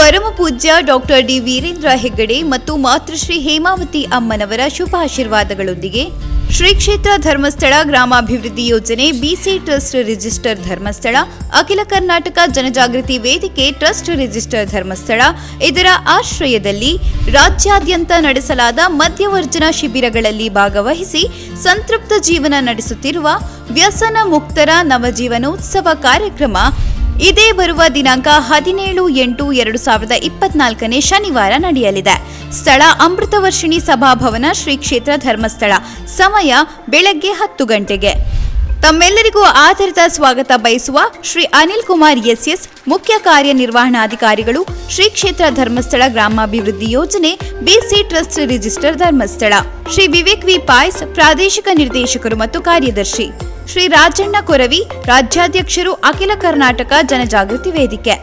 ಪರಮ ಪೂಜ್ಯ doctor D Veerendra Heggade ಮತ್ತು ಮಾತೃಶ್ರೀ ಹೇಮಾವತಿ ಅಮ್ಮನವರ ಶುಭಾಶೀರ್ವಾದಗಳೊಂದಿಗೆ ಶ್ರೀ ಕ್ಷೇತ್ರ ಧರ್ಮಸ್ಥಳ ಗ್ರಾಮಾಭಿವೃದ್ಧಿ ಯೋಜನೆ ಬಿಸಿ ಟ್ರಸ್ಟ್ ರಿಜಿಸ್ಟರ್ ಧರ್ಮಸ್ಥಳ, ಅಖಿಲ ಕರ್ನಾಟಕ ಜನಜಾಗೃತಿ ವೇದಿಕೆ ಟ್ರಸ್ಟ್ ರಿಜಿಸ್ಟರ್ ಧರ್ಮಸ್ಥಳ, ಇದರ ಆಶ್ರಯದಲ್ಲಿ ರಾಜ್ಯಾದ್ಯಂತ ನಡೆಸಲಾದ ಮಧ್ಯವರ್ಜನ ಶಿಬಿರಗಳಲ್ಲಿ ಭಾಗವಹಿಸಿ ಸಂತೃಪ್ತ ಜೀವನ ನಡೆಸುತ್ತಿರುವ ವ್ಯಸನ ಮುಕ್ತರ ನವಜೀವನೋತ್ಸವ ಕಾರ್ಯಕ್ರಮ ಇದೇ ಬರುವ ದಿನಾಂಕ ಹದಿನೇಳು ಎಂಟು ಎರಡು ಸಾವಿರದ ಇಪ್ಪತ್ನಾಲ್ಕನೇ ಶನಿವಾರ ನಡೆಯಲಿದೆ. ಸ್ಥಳ ಅಮೃತವರ್ಷಿಣಿ ಸಭಾಭವನ ಶ್ರೀ ಕ್ಷೇತ್ರ ಧರ್ಮಸ್ಥಳ. ಸಮಯ ಬೆಳಗ್ಗೆ ಹತ್ತು ಗಂಟೆಗೆ. ತಮ್ಮೆಲ್ಲರಿಗೂ ಆಧಾರಿತ ಸ್ವಾಗತ ಬಯಸುವ ಶ್ರೀ ಅನಿಲ್ ಕುಮಾರ್ ಎಸ್ ಎಸ್ ಮುಖ್ಯ ಕಾರ್ಯನಿರ್ವಹಣಾಧಿಕಾರಿಗಳು, ಶ್ರೀ ಕ್ಷೇತ್ರ ಧರ್ಮಸ್ಥಳ ಗ್ರಾಮಾಭಿವೃದ್ಧಿ ಯೋಜನೆ, BC trust register Dharmasthala, Shri Vivek V Pais ಪ್ರಾದೇಶಿಕ ನಿರ್ದೇಶಕರು ಮತ್ತು ಕಾರ್ಯದರ್ಶಿ, ಶ್ರೀ ರಾಜಣ್ಣ ಕೊರವಿ ರಾಜ್ಯಾಧ್ಯಕ್ಷರು ಅಖಿಲ ಕರ್ನಾಟಕ ಜನಜಾಗೃತಿ ವೇದಿಕೆ.